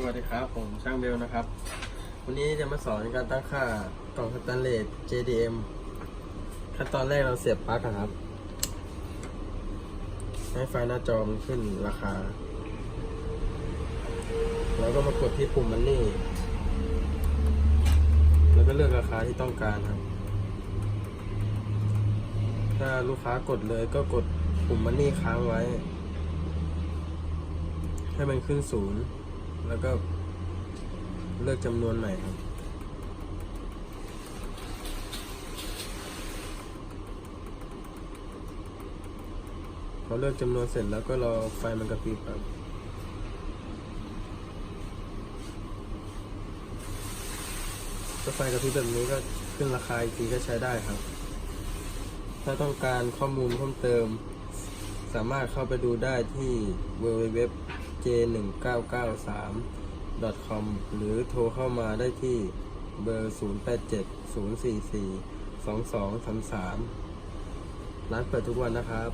สวัสดีครับ ผมช่างเบลนะครับ วันนี้จะมาสอนการตั้งค่ากล่องสแตนเลส JDM ขั้นตอนแรกเราเสียบปลั๊กครับ ให้ไฟหน้าจอมันขึ้นราคา แล้วก็มากดที่ปุ่มมันนี่ แล้วก็เลือกราคาที่ต้องการครับ ถ้าลูกค้ากดเลยก็กดปุ่มมันนี่ค้างไว้ ให้มันขึ้นศูนย์ แล้วก็เลือกจำนวนใหม่ครับ พอเลือกจำนวนเสร็จแล้วก็รอไฟมันกระพริบครับถ้าไฟกระพริบแบบนี้ก็ขึ้นราคาอีกทีก็ใช้ได้ครับ ถ้าต้องการข้อมูลเพิ่มเติม สามารถเข้าไปดูได้ที่ j1993.com หรือโทรเข้ามาได้ที่เบอร์ 0870442233 ร้านเปิดทุกวันนะครับ